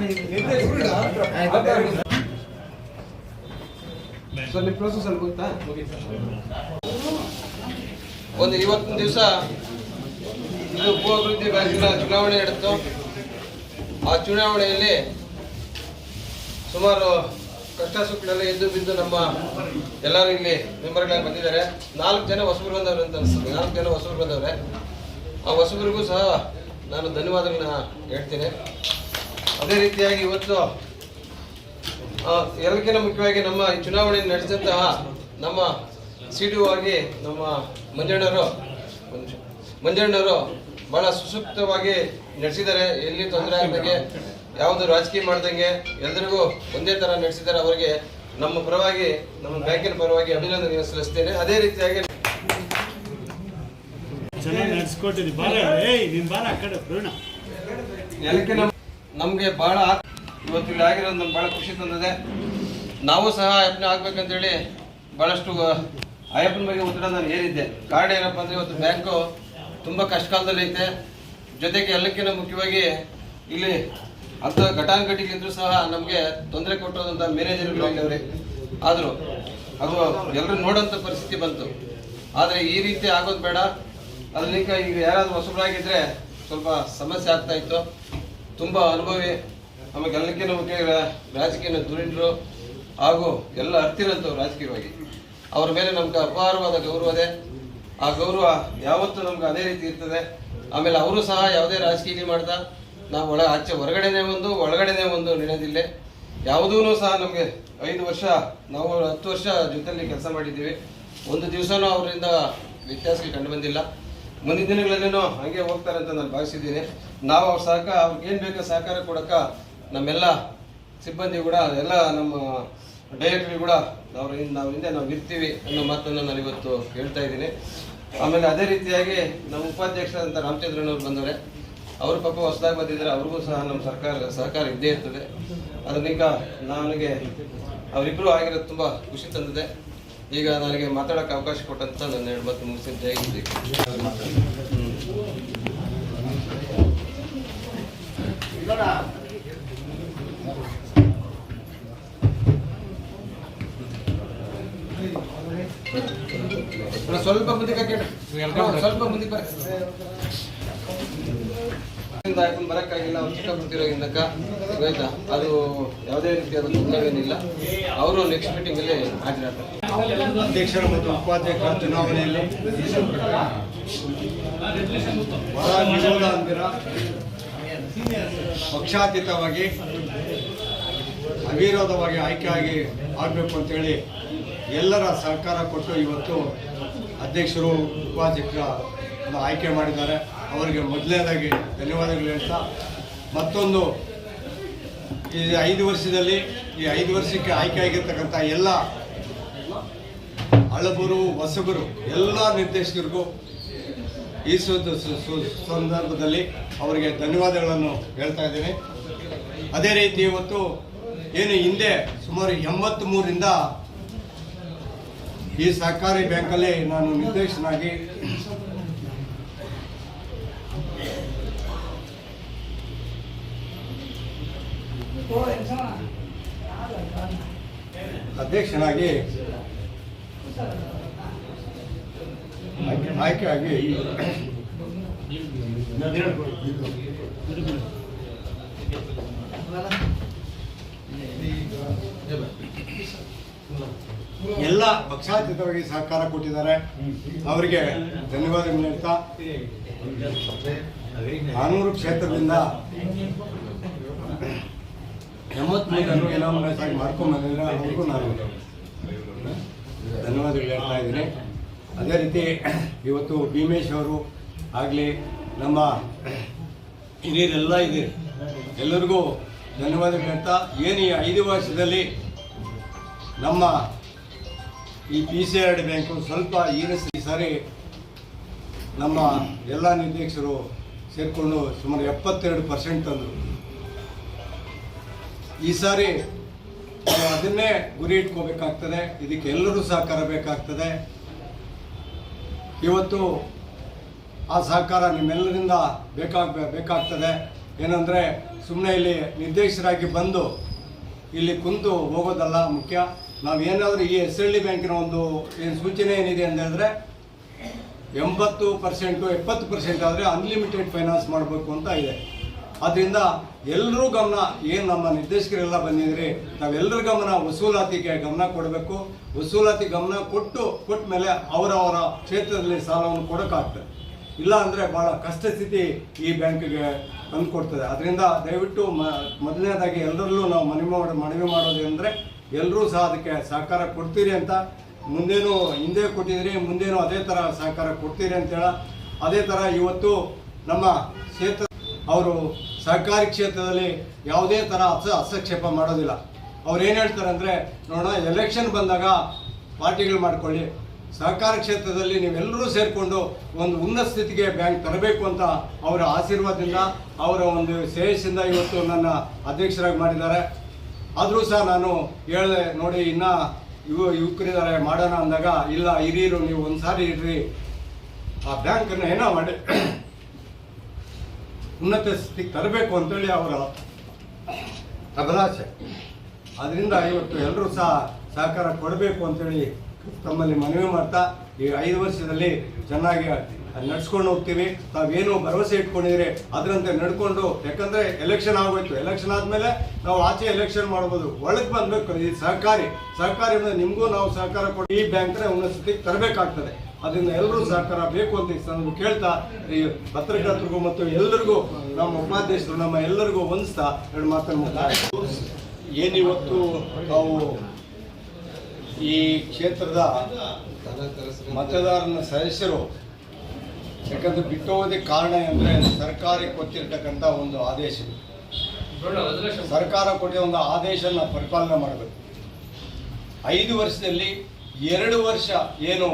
ಮುಂದೆ ಮುಂದೆ ಬಾ ಸೊ ನಿಮ್ಮ ಪ್ರೋಸೆಸ್ ಅಲ್ಲಿ ಗೊತ್ತಾ ಒಂದು ಇವತ್ತಿನ ದಿವಸ ಇದು ಭೂ ಅಭಿವೃದ್ಧಿ ಬ್ಯಾಂಕಿನ ಚುನಾವಣೆ ನಡೆಯಿತು. ಆ ಚುನಾವಣೆಯಲ್ಲಿ ಸುಮಾರು ಕಷ್ಟ ಸುಖಗಳಲ್ಲಿ ಎದ್ದು ಬಿದ್ದು ನಮ್ಮ ಎಲ್ಲರೂ ಇಲ್ಲಿ ಮೆಂಬರ್ಗಳಾಗಿ ಬಂದಿದ್ದಾರೆ. ನಾಲ್ಕು ಜನ ಹೊಸಬರು ಬಂದವ್ರೆ ಅಂತ ಅನಿಸ್ತದೆ ನಾಲ್ಕು ಜನ ಹೊಸಬರು ಬಂದವ್ರೆ. ಆ ಹೊಸಬರಿಗೂ ಸಹ ನಾನು ಧನ್ಯವಾದಗಳನ್ನ ಹೇಳ್ತೀನಿ. ಅದೇ ರೀತಿಯಾಗಿ ಇವತ್ತು ಎಲ್ಲಕ್ಕಿಂತ ಮುಖ್ಯವಾಗಿ ನಮ್ಮ ಈ ಚುನಾವಣೆ ನಡೆಸಿದಂತಹ ನಮ್ಮ ಸಿ ಡಿ ಆಗಿ ನಮ್ಮ ಮಂಜಣ್ಣರು. ಮಂಜಣ್ಣವರು ಬಹಳ ಸುಸೂಕ್ತವಾಗಿ ನಡೆಸಿದ್ದಾರೆ. ಎಲ್ಲಿ ತೊಂದರೆ ಆಗದಂಗೆ ಯಾವುದು ರಾಜಕೀಯ ಮಾಡ್ದಂಗೆ ಎಲ್ಲರಿಗೂ ಒಂದೇ ಥರ ನಡೆಸಿದ್ದಾರೆ. ಅವರಿಗೆ ನಮ್ಮ ಪರವಾಗಿ ನಮ್ಮ ಬ್ಯಾಂಕಿನ ಪರವಾಗಿ ಅಭಿನಂದನೆ ಸಲ್ಲಿಸ್ತೇನೆ. ಅದೇ ರೀತಿಯಾಗಿ ಚೆನ್ನಾಗಿ ನಡೆಸ್ಕೊಟ್ಟಿದ್ದಿ. ಬಾರ ಏಯ್ ನೀನ್ ಬಾರ ಆ ಕಡೆ ಪ್ರವೀಣ ಎಲ್ಲಕ್ಕೆ ನಮ್ ನಮಗೆ ಬಹಳ ಇವತ್ತು ಇಲ್ಲಿ ಆಗಿರೋದು ನಮ್ಗೆ ಬಹಳ ಖುಷಿ ತಂದಿದೆ. ನಾವು ಸಹ ಅಯ್ಯಪ್ಪನ ಆಗ್ಬೇಕಂತೇಳಿ ಬಹಳಷ್ಟು ಅಯ್ಯಪ್ಪನ ಬಗ್ಗೆ ಒತ್ತಡ ನಾನು ಏರಿದ್ದೆ ಕಾರಣ ಏನಪ್ಪ ಅಂದ್ರೆ ಇವತ್ತು ಬ್ಯಾಂಕು ತುಂಬ ಕಷ್ಟ ಕಾಲದಲ್ಲಿ ಐತೆ. ಜೊತೆಗೆ ಎಲ್ಲಕ್ಕಿಂತ ಮುಖ್ಯವಾಗಿ ಇಲ್ಲಿ ಅಂಥ ಘಟಾನುಘಟಿಗಳಿದ್ರು ಸಹ ನಮಗೆ ತೊಂದರೆ ಕೊಟ್ಟಿರೋದಂಥ ಮ್ಯಾನೇಜರ್ಗಳಾಗಿದ್ದಾರೆ ಆದರೂ ಆದ್ರು, ಅದು ಎಲ್ಲರೂ ನೋಡೋಂಥ ಪರಿಸ್ಥಿತಿ ಬಂತು. ಆದರೆ ಈ ರೀತಿ ಆಗೋದು ಬೇಡ. ಅದರಿಂದ ಈಗ ಯಾರಾದರೂ ಹೊಸಬರಾಗಿದ್ದರೆ ಸ್ವಲ್ಪ ಸಮಸ್ಯೆ ಆಗ್ತಾ ಇತ್ತು. ತುಂಬಾ ಅನುಭವಿ. ಆಮೇಲೆ ಎಲ್ಲಕ್ಕಿಂತ ರಾ- ರಾಜಕೀಯ ಧುರೀಣರು ಹಾಗೂ ಎಲ್ಲ ಅರ್ಥಿರಂತವ್ರು ರಾಜಕೀಯವಾಗಿ. ಅವ್ರ ಮೇಲೆ ನಮ್ಗೆ ಅಪಾರವಾದ ಗೌರವ ಇದೆ. ಆ ಗೌರವ ಯಾವತ್ತೂ ನಮ್ಗೆ ಅದೇ ರೀತಿ ಇರ್ತದೆ. ಆಮೇಲೆ ಅವರು ಸಹ ಯಾವುದೇ ರಾಜಕೀಯ ಮಾಡ್ತಾ, ನಾವು ಒಳ, ಆಚೆ ಹೊರಗಡೆನೇ ಒಂದು, ಒಳಗಡೆನೇ ಒಂದು ನಡೆಯೋದಿಲ್ಲ ಯಾವುದೂ ಸಹ ನಮಗೆ ಐದು ವರ್ಷ, ನಾವು ಹತ್ತು ವರ್ಷ ಜೊತೆಯಲ್ಲಿ ಕೆಲಸ ಮಾಡಿದ್ದೀವಿ. ಒಂದು ದಿವಸನೂ ಅವರಿಂದ ವ್ಯತ್ಯಾಸಕ್ಕೆ ಕಂಡು ಬಂದಿಲ್ಲ. ಮುಂದಿನ ದಿನಗಳಲ್ಲೂ ಹಾಗೆ ಹೋಗ್ತಾರೆ ಅಂತ ನಾನು ಭಾವಿಸಿದ್ದೀನಿ. ನಾವು ಅವ್ರ ಸಹಕಾರ ಅವ್ರಿಗೆ ಏನು ಬೇಕೋ ಸಹಕಾರ ಕೊಡಕ್ಕ ನಮ್ಮೆಲ್ಲ ಸಿಬ್ಬಂದಿ ಕೂಡ, ಎಲ್ಲ ನಮ್ಮ ಡೈರೆಕ್ಟ್ರಿ ಕೂಡ ಅವ್ರ ಹಿಂದೆ, ನಾವು ಹಿಂದೆ ನಾವು ಇರ್ತೀವಿ ಅನ್ನೋ ಮಾತನ್ನು ನಾನು ಇವತ್ತು ಹೇಳ್ತಾ ಇದ್ದೀನಿ. ಆಮೇಲೆ ಅದೇ ರೀತಿಯಾಗಿ ನಮ್ಮ ಉಪಾಧ್ಯಕ್ಷರಾದಂಥ ರಾಮಚಂದ್ರನವ್ರು ಬಂದವರೆ, ಅವ್ರ ಪಾಪ ಹೊಸದಾಗಿ ಬಂದಿದ್ದಾರೆ, ಅವ್ರಿಗೂ ಸಹ ನಮ್ಮ ಸರ್ಕಾರ, ಸಹಕಾರ ಇದ್ದೇ ಇರ್ತದೆ. ಅದನ್ನೀಗ ನನಗೆ ಅವರಿಬ್ಬರು ಆಗಿರೋದು ತುಂಬ ಖುಷಿ ತಂದಿದೆ. ಈಗ ನನಗೆ ಮಾತಾಡೋಕ್ಕೆ ಅವಕಾಶ ಕೊಟ್ಟಂತ ನನ್ನ ಎರಡು ಮಾತು ಸ್ವಲ್ಪ ಮುಂದಕ್ಕೆ ಸ್ವಲ್ಪ ಮುಂದಕ್ಕೆ ಬರಕ್ಕೆ ಬರಕ್ಕಾಗಿಲ್ಲ ಅವ್ರು ಚಿಕ್ಕ ಬರ್ತಿರೋದ್ರಿಂದಕ್ಕ ಆಯ್ತಾ ಅದು ಯಾವುದೇ ರೀತಿಯಾದ ತೊಂದರೆಗಳಿಲ್ಲ ಅವರು ನೆಕ್ಸ್ಟ್ ಮೀಟಿಂಗ್ ಅಲ್ಲಿ ಹಾಜರಾಗ್ತಾರೆ. ಅಧ್ಯಕ್ಷರ ಮತ್ತು ಉಪಾಧ್ಯಕ್ಷರ ಚುನಾವಣೆಯಲ್ಲಿ ಬಹಳ ವಿರೋಧ ಅಂದಿರ ಪಕ್ಷಾತೀತವಾಗಿ ಅವಿರೋಧವಾಗಿ ಆಯ್ಕೆಯಾಗಿ ಆಗಬೇಕು ಅಂತೇಳಿ ಎಲ್ಲರ ಸಹಕಾರ ಕೊಟ್ಟು ಇವತ್ತು ಅಧ್ಯಕ್ಷರು, ಉಪಾಧ್ಯಕ್ಷರ ಆಯ್ಕೆ ಮಾಡಿದ್ದಾರೆ. ಅವರಿಗೆ ಮೊದಲನೇದಾಗಿ ಧನ್ಯವಾದಗಳು ಹೇಳ್ತಾ, ಮತ್ತೊಂದು, ಈ ಐದು ವರ್ಷದಲ್ಲಿ, ಈ ಐದು ವರ್ಷಕ್ಕೆ ಆಯ್ಕೆ ಆಗಿರ್ತಕ್ಕಂಥ ಎಲ್ಲ ಹಳಬರು ಹೊಸಬರು, ಎಲ್ಲ ನಿರ್ದೇಶಕರಿಗೂ ಈ ಸಂದರ್ಭದಲ್ಲಿ ಅವರಿಗೆ ಧನ್ಯವಾದಗಳನ್ನು ಹೇಳ್ತಾ ಇದ್ದೀನಿ. ಅದೇ ರೀತಿ ಇವತ್ತು, ಏನು ಹಿಂದೆ ಸುಮಾರು ಎಂಬತ್ತ್ ಮೂರರಿಂದ ಈ ಸಹಕಾರಿ ಬ್ಯಾಂಕಲ್ಲಿ ನಾನು ನಿರ್ದೇಶನಾಗಿ ಅಧ್ಯಕ್ಷನಾಗಿ ಆಯ್ಕೆ- ಆಯ್ಕೆಯಾಗಿ ಎಲ್ಲ ಪಕ್ಷಾತೀತವಾಗಿ ಸಹಕಾರ ಕೊಟ್ಟಿದ್ದಾರೆ. ಅವರಿಗೆ ಧನ್ಯವಾದಗಳು ಹೇಳ್ತಾ ಆನೂರು ಕ್ಷೇತ್ರದಿಂದ ಎಂಬತ್ಮೂರನ್ನು ಎನಾಮರೇಟ್ ಮಾಡ್ಕೊಂಬಂದಿದ್ರೆ ಅವ್ರಿಗೂ ನಾನು ಧನ್ಯವಾದಗಳು ಹೇಳ್ತಾ ಇದ್ದೀನಿ. ಅದೇ ರೀತಿ ಇವತ್ತು ಭೀಮೇಶ್ ಅವರು ಆಗಲಿ ನಮ್ಮ ಹಿರಿಯರೆಲ್ಲ ಇದೆ. ಎಲ್ಲರಿಗೂ ಧನ್ಯವಾದಗಳು ಹೇಳ್ತಾ, ಏನು ಈ ಐದು ವರ್ಷದಲ್ಲಿ ನಮ್ಮ ಈ ಪಿ ಸಿ ಆರ್ ಬ್ಯಾಂಕು ಸ್ವಲ್ಪ ಈ ಸಾರಿ ನಮ್ಮ ಎಲ್ಲ ನಿರ್ದೇಶಕರು ಸೇರಿಕೊಂಡು ಸುಮಾರು ಎಪ್ಪತ್ತೆರಡು ಪರ್ಸೆಂಟ್ ತಂದರು. ಈ ಸಾರಿ ಅದನ್ನೇ ಗುರಿ ಇಟ್ಕೋಬೇಕಾಗ್ತದೆ, ಇದಕ್ಕೆ ಎಲ್ಲರೂ ಸಹಕಾರ ಬೇಕಾಗ್ತದೆ. ಇವತ್ತು ಆ ಸಹಕಾರ ನಿಮ್ಮೆಲ್ಲರಿಂದ ಬೇಕಾಗ ಬೇಕಾಗ್ತದೆ. ಏನಂದರೆ ಸುಮ್ಮನೆ ಇಲ್ಲಿ ನಿರ್ದೇಶಕರಾಗಿ ಬಂದು ಇಲ್ಲಿ ಕುಂತು ಹೋಗೋದಲ್ಲ ಮುಖ್ಯ. ನಾವು ಏನಾದರೂ ಈ ಎಸ್ ಎಲ್ ಬ್ಯಾಂಕಿನ ಒಂದು ಏನು ಸೂಚನೆ ಏನಿದೆ ಅಂತ ಹೇಳಿದ್ರೆ ಎಂಬತ್ತು ಪರ್ಸೆಂಟು ಎಪ್ಪತ್ತು ಪರ್ಸೆಂಟ್ ಆದರೆ ಅನ್ಲಿಮಿಟೆಡ್ ಫೈನಾನ್ಸ್ ಮಾಡಬೇಕು ಅಂತ ಇದೆ. ಅದರಿಂದ ಎಲ್ಲರೂ ಗಮನ, ಏನು ನಮ್ಮ ನಿರ್ದೇಶಕರೆಲ್ಲ ಬಂದಿದ್ರಿ ನಾವೆಲ್ಲರ ಗಮನ ವಸೂಲಾತಿಗೆ ಗಮನ ಕೊಡಬೇಕು. ವಸೂಲಾತಿ ಗಮನ ಕೊಟ್ಟು ಕೊಟ್ಟ ಮೇಲೆ ಅವರವರ ಕ್ಷೇತ್ರದಲ್ಲಿ ಸಾಲವನ್ನು ಕೊಡೋಕ್ಕಾಗ್ತದೆ. ಇಲ್ಲ ಅಂದರೆ ಭಾಳ ಕಷ್ಟ ಸ್ಥಿತಿ ಈ ಬ್ಯಾಂಕಿಗೆ ತಂದು ಕೊಡ್ತದೆ ಅದರಿಂದ ದಯವಿಟ್ಟು ಮ, ಮೊದಲನೇದಾಗಿ ಎಲ್ಲರಲ್ಲೂ ನಾವು ಮನವಿ ಮಾಡಿ, ಮನವಿ ಮಾಡೋದು ಅಂದರೆ ಎಲ್ಲರೂ ಸಹ ಅದಕ್ಕೆ ಸಹಕಾರ ಕೊಡ್ತೀರಿ ಅಂತ ಮುಂದೇನು ಹಿಂದೆ ಕೊಟ್ಟಿದ್ದೀರಿ ಮುಂದೇನು ಅದೇ ಥರ ಸಹಕಾರ ಕೊಡ್ತೀರಿ ಅಂತೇಳ ಅದೇ ಥರ ಇವತ್ತು ನಮ್ಮ ಕ್ಷೇತ್ರ, ಅವರು ಸಹಕಾರಿ ಕ್ಷೇತ್ರದಲ್ಲಿ ಯಾವುದೇ ಥರ ಹಸ ಹಸ್ತಕ್ಷೇಪ ಮಾಡೋದಿಲ್ಲ. ಅವ್ರು ಏನು ಹೇಳ್ತಾರೆ ಅಂದರೆ, ನೋಡೋಣ ಎಲೆಕ್ಷನ್ ಬಂದಾಗ ಪಾರ್ಟಿಗಳು ಮಾಡ್ಕೊಳ್ಳಿ. ಸಹಕಾರ ಕ್ಷೇತ್ರದಲ್ಲಿ ನೀವೆಲ್ಲರೂ ಸೇರಿಕೊಂಡು ಒಂದು ಉನ್ನತ ಸ್ಥಿತಿಗೆ ಬ್ಯಾಂಕ್ ತರಬೇಕು ಅಂತ ಅವರ ಆಶೀರ್ವಾದದಿಂದ, ಅವರ ಒಂದು ಶ್ರೇಯಸ್ಸಿಂದ ಇವತ್ತು ನನ್ನ ಅಧ್ಯಕ್ಷರಾಗಿ ಮಾಡಿದ್ದಾರೆ. ಆದರೂ ಸಹ ನಾನು ಹೇಳಿದೆ, ನೋಡಿ, ಇನ್ನ ಇವು ಯುವಕರಿದ್ದಾರೆ, ಮಾಡೋಣ ಅಂದಾಗ, ಇಲ್ಲ, ಹಿರಿಯರು, ನೀವು ಒಂದು ಸಾರಿ ಇರ್ರಿ. ಆ ಬ್ಯಾಂಕನ್ನು ಏನೋ ಮಾಡಿ, ಉನ್ನತ ಸ್ಥಿತಿಗೆ ತರಬೇಕು ಅಂತೇಳಿ ಅವರ ಅಭಿಲಾಷೆ. ಅದರಿಂದ ಇವತ್ತು ಎಲ್ಲರೂ ಸಹ ಸಹಕಾರ ಕೊಡಬೇಕು ಅಂತೇಳಿ ತಮ್ಮಲ್ಲಿ ಮನವಿ ಮಾಡ್ತಾ, ಈ ಐದು ವರ್ಷದಲ್ಲಿ ಚೆನ್ನಾಗಿ ನಡ್ಸ್ಕೊಂಡು ಹೋಗ್ತೀವಿ. ತಾವೇನು ಭರವಸೆ ಇಟ್ಕೊಂಡಿದ್ರೆ ಅದರಂತೆ ನಡ್ಕೊಂಡು, ಯಾಕಂದ್ರೆ ಎಲೆಕ್ಷನ್ ಆಗೋಯ್ತು. ಎಲೆಕ್ಷನ್ ಆದ್ಮೇಲೆ ನಾವು ಆಚೆ ಎಲೆಕ್ಷನ್ ಮಾಡ್ಬೋದು. ಒಳಗೆ ಬಂದ್ಬೇಕು, ಈ ಸಹಕಾರಿ. ಸಹಕಾರಿ ಅಂದ್ರೆ ನಿಮಗೂ ನಾವು ಸಹಕಾರ ಕೊಡಿ ಈ ಬ್ಯಾಂಕ್ನ ಸ್ಥಿತಿಗೆ ತರಬೇಕಾಗ್ತದೆ. ಅದರಿಂದ ಎಲ್ಲರೂ ಸಹಕಾರ ಬೇಕು ಅಂತ ಈ ಸಂದರ್ಭ ಕೇಳ್ತಾ, ಈ ಪತ್ರಕರ್ತರಿಗೂ ಮತ್ತು ಎಲ್ಲರಿಗೂ ನಮ್ಮ ಉಪಾಧ್ಯಕ್ಷರು, ನಮ್ಮ ಎಲ್ಲರಿಗೂ ಹೊಂದಿಸ್ತಾ ಎರಡು ಮಾತನ್ನು. ಏನಿವತ್ತು ನಾವು ಈ ಕ್ಷೇತ್ರದ ಮತದಾರನ ಸದಸ್ಯರು ಯಾಕಂದ್ರೆ ಬಿಟ್ಟು ಹೋಗೋದಕ್ಕೆ ಕಾರಣ ಅಂದರೆ ಸರ್ಕಾರಕ್ಕೆ ಕೊಟ್ಟಿರ್ತಕ್ಕಂಥ ಒಂದು ಆದೇಶ ಸರ್ಕಾರ ಕೊಟ್ಟಿರೋ ಒಂದು ಆದೇಶನ ಪರಿಪಾಲನೆ ಮಾಡಬೇಕು. ಐದು ವರ್ಷದಲ್ಲಿ ಎರಡು ವರ್ಷ ಏನು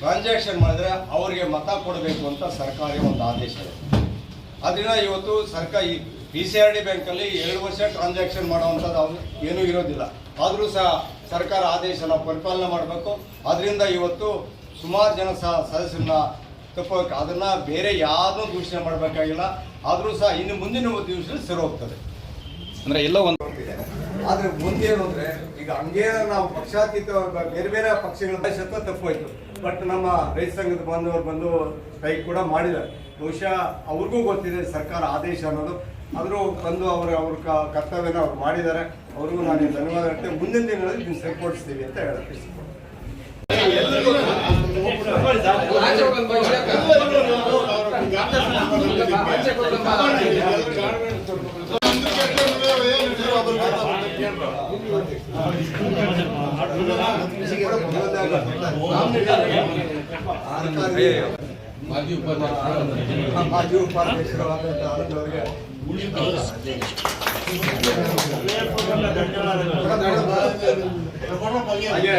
ಟ್ರಾನ್ಸಾಕ್ಷನ್ ಮಾಡಿದ್ರೆ ಅವರಿಗೆ ಮತ ಕೊಡಬೇಕು ಅಂತ ಸರ್ಕಾರಿ ಒಂದು ಆದೇಶ ಇದೆ. ಅದರಿಂದ ಇವತ್ತು ಸರ್ಕಾರ ಈ ಪಿ ಸಿ ಆರ್ ಡಿ ಬ್ಯಾಂಕಲ್ಲಿ ಎರಡು ವರ್ಷ ಟ್ರಾನ್ಸಾಕ್ಷನ್ ಮಾಡುವಂಥದ್ದು ಅವ್ರು ಏನೂ ಇರೋದಿಲ್ಲ. ಆದರೂ ಸಹ ಸರ್ಕಾರ ಆದೇಶನ ಪರಿಪಾಲನೆ ಮಾಡಬೇಕು. ಅದರಿಂದ ಇವತ್ತು ಸುಮಾರು ಜನ ಸಹ ಸದಸ್ಯರನ್ನ ತಪ್ಪಬೇಕು ಅದನ್ನ ಬೇರೆ ಯಾವುದೂ ಘೋಷಣೆ ಮಾಡಬೇಕಾಗಿಲ್ಲ. ಆದರೂ ಸಹ ಇನ್ನು ಮುಂದಿನ ದಿವಸ ಸರಿ ಹೋಗ್ತದೆ. ಅಂದ್ರೆ ಎಲ್ಲ ಒಂದು ಆದ್ರೆ ಮುಂದೇನು ಅಂದ್ರೆ ಈಗ ಹಂಗೇ ನಾವು ಪಕ್ಷಾತೀತ ಬೇರೆ ಬೇರೆ ಪಕ್ಷಗಳ ತಪ್ಪು ತಪ್ಪೋಯ್ತು. ಬಟ್ ನಮ್ಮ ರೈತ ಸಂಘದ ಬಂದವರು ಬಂದು ಕೈ ಕೂಡ ಮಾಡಿದ್ದಾರೆ. ಬಹುಶಃ ಅವ್ರಿಗೂ ಗೊತ್ತಿದೆ ಸರ್ಕಾರ ಆದೇಶ ಅನ್ನೋದು. ಆದರೂ ಬಂದು ಅವರು ಅವ್ರ ಕರ್ತವ್ಯನ ಅವ್ರು ಮಾಡಿದ್ದಾರೆ. ಅವ್ರಿಗೂ ನಾನು ಧನ್ಯವಾದ ಹೇಳ್ತೇನೆ. ಮುಂದಿನ ದಿನಗಳಲ್ಲಿ ನೀವು ಸರಿಪಡಿಸ್ತೀವಿ ಅಂತ ಹೇಳಕ್ಕೆ ಇಷ್ಟಪಡ್ತೀನಿ. ಮಾಜಿ ಉಪಾಧ್ಯಕ್ಷರು ಆದಂಥ ಆನಂದ್ ಅವರಿಗೆ ಹಾಗೆ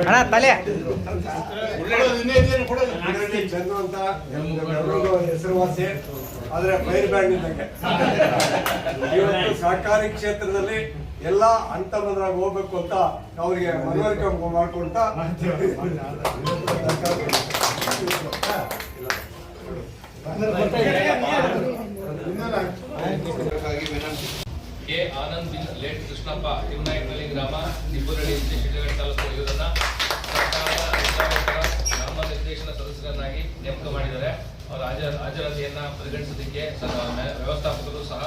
ಅಣ್ಣ ತಲೆ. ಇದರಲ್ಲಿ ಚಂದು ಅಂತ. ಹೆಸರುವಾಸಿ. ಆದರೆ ಫೈರ್ ಬ್ಯಾಂಡ್ ಇದ್ದಂಗೆ ಇವತ್ತು ಸಹಕಾರಿ ಕ್ಷೇತ್ರದಲ್ಲಿ ಎಲ್ಲ ಅಂತ ಬಂದ್ರಾಗ ಹೋಗ್ಬೇಕು ಅಂತ ಅವರಿಗೆ ಮನವರಿಕೆ ಮಾಡ್ಕೊಂತ ಕೆ ಆನಂದ್ ಬಿನ್ ಲೇಟ್ ಕೃಷ್ಣಪ್ಪ ತಿರುನಾಯಕನಹಳ್ಳಿ ಗ್ರಾಮ ನಿಬ್ಬುರಳ್ಳಿ ಶಿಡ್ಲಘಟ್ಟ ತಾಲೂಕು ಇವರನ್ನ ಗ್ರಾಮ ನಿರ್ದೇಶನ ಸದಸ್ಯರನ್ನಾಗಿ ನೇಮಕ ಮಾಡಿದ್ದಾರೆ. ಅವರ ಹಾಜರ ಹಾಜರಾತಿಯನ್ನು ಪರಿಗಣಿಸೋದಕ್ಕೆ ವ್ಯವಸ್ಥಾಪಕರು ಸಹ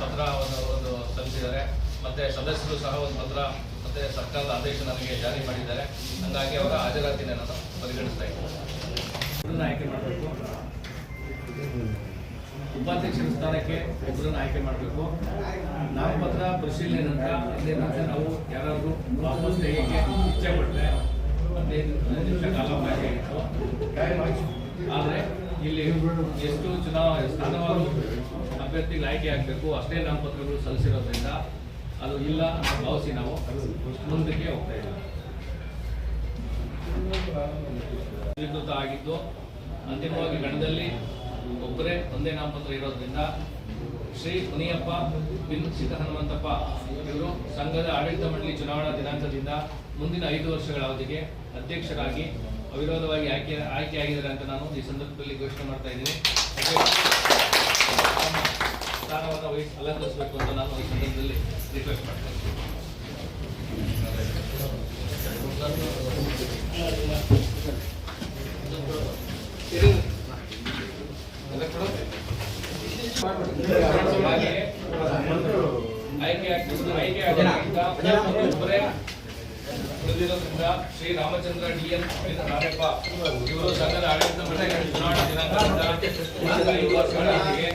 ಪತ್ರವನ್ನು ಪತ್ರ ಒಂದು ಒಂದು ಸಲ್ಲಿಸಿದ್ದಾರೆ. ಮತ್ತು ಸದಸ್ಯರು ಸಹ ಒಂದು ಪತ್ರ ಮತ್ತು ಸರ್ಕಾರದ ಆದೇಶ ನನಗೆ ಜಾರಿ ಮಾಡಿದ್ದಾರೆ. ಹಂಗಾಗಿ ಅವರ ಹಾಜರಾತಿನ ನಾನು ಪರಿಗಣಿಸ್ತಾ ಇದ್ದೀನಿ. ಆಯ್ಕೆ ಮಾಡಬೇಕು. ಉಪಾಧ್ಯಕ್ಷರ ಸ್ಥಾನಕ್ಕೆ ಒಬ್ಬರನ್ನು ಆಯ್ಕೆ ಮಾಡಬೇಕು. ನಾಮಪತ್ರ ಪರಿಶೀಲನೆ ನಂತರ ಅದೇ ನಂತರ ನಾವು ಯಾರಾದರೂ ವಾಪಸ್ ತೆಗೆಯಕ್ಕೆ ಇಚ್ಛೆ ಪಟ್ಟರೆ ಹದಿನೈದು ನಿಮಿಷ ಕಾಲಾವಕಾಶ ಇತ್ತು ಆದರೆ ಇಲ್ಲಿ ಎಷ್ಟು ಚುನಾವ, ಸ್ಥಾನವಾರು ಅಭ್ಯರ್ಥಿಗಳು ಆಯ್ಕೆ ಆಗಬೇಕು, ಅಷ್ಟೇ ನಾಮಪತ್ರಗಳು ಸಲ್ಲಿಸಿರೋದ್ರಿಂದ ಅದು ಇಲ್ಲ ಅಂತ ಭಾವಿಸಿ ನಾವು ಮುಂದಕ್ಕೆ ಹೋಗ್ತಾ ಅಧಿಕೃತ ಆಗಿದ್ದು, ಅಂತಿಮವಾಗಿ ಗಣದಲ್ಲಿ ಒಬ್ಬರೇ ಒಂದೇ ನಾಮಪತ್ರ ಇರೋದ್ರಿಂದ ಶ್ರೀ ಮುನಿಯಪ್ಪ, ಬಿನ್ ಸಿದ್ಧ ಹನುಮಂತಪ್ಪ ಇವರು ಸಂಘದ ಆಡಳಿತ ಮಂಡಳಿ ಚುನಾವಣಾ ದಿನಾಂಕದಿಂದ ಮುಂದಿನ ಐದು ವರ್ಷಗಳ ಅವಧಿಗೆ ಅಧ್ಯಕ್ಷರಾಗಿ ಅವಿರೋಧವಾಗಿ ಆಯ್ಕೆ, ಆಯ್ಕೆಯಾಗಿದ್ದಾರೆ ಅಂತ ನಾನು ಈ ಸಂದರ್ಭದಲ್ಲಿ ಘೋಷಣೆ ಮಾಡ್ತಾ ಇದ್ದೀನಿ. ಸ್ಥಾನವನ್ನು ವಹಿಸಿ, ಅಲಂಕರಿಸಬೇಕು ಅಂತ ನಾನು ಈ ಸಂದರ್ಭದಲ್ಲಿ ರಿಕ್ವೆಸ್ಟ್ ಮಾಡ್ತೇನೆ. ಹಾಗೆ ಆಯ್ಕೆ ಆಗ್ತಿದ್ದು ಆಯ್ಕೆ ಆಗೋದ್ರಿಂದ ಒಬ್ಬರೇ ಉಳಿದಿರೋದ್ರಿಂದ ಶ್ರೀ ರಾಮಚಂದ್ರ ಡಿ ಎನ್ ನಾರಪ್ಪ ಇವರು ಸಂಘದ ಆಡಳಿತ ಮಂಡಳಿಯ ಚುನಾವಣಾ ದಿನಾಂಕದಿಂದ ಐದು ವರ್ಷಗಳೊಂದಿಗೆ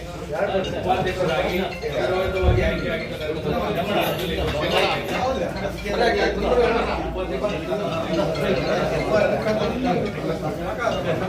ಉಪಾಧ್ಯಕ್ಷರಾಗಿ ಗೌರವಯುತವಾಗಿ ಆಯ್ಕೆಯಾಗಿದ್ದ